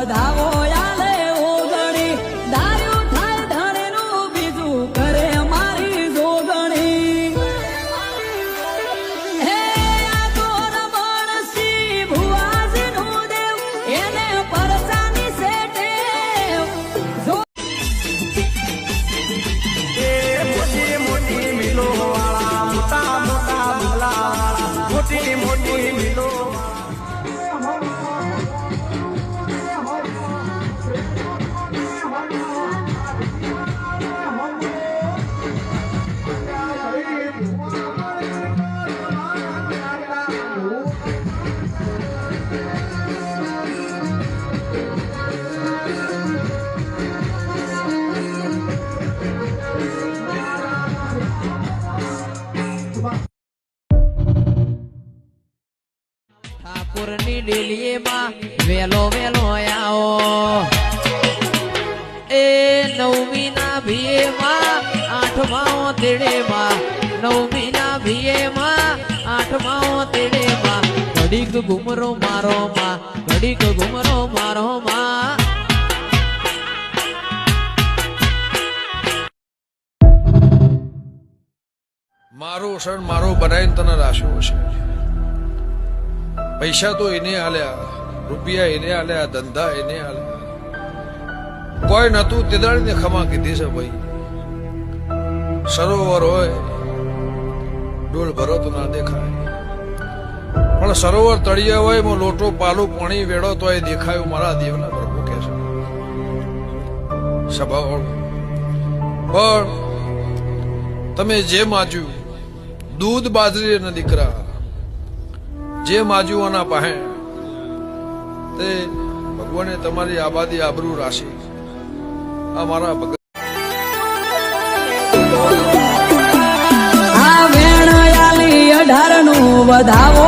વધાવો ઠાકોરની ડેલીએમાં વેલો વેલો આવો. એ નવમીના ભીએમાં આઠમા તેડેમાં, નવમીના ભીએમાં આઠમા તેડેમાં, ઘડીક ઘુમરો મારો માં ઘડીક ઘુમરો મારો માં મારો શરણ મારો બનાવીને તને રાખ્યો છે પૈસા તો એને આલ્યા, રૂપિયા એને આલ્યા, ધંધા એને આલ્યા. કોઈ નતું તેદાળીને ખમા કીધી છે ભાઈ. સરોવર હોય, ડોલ ભરો તો ના દેખાય. પણ સરોવર તળિયા હોય, એમાં લોટો, પાલું, પાણી વેડો તો એ દેખાયું મારા દેવના પ્રભુ કે છે. સભા પણ તમે જે માજ્યું દૂધ બાજરી અને દીકરા. જે માજુઓના પાસે તે ભગવાને તમારી આબાદી આબરૂ રાશી આ મારા ભગત વધાવો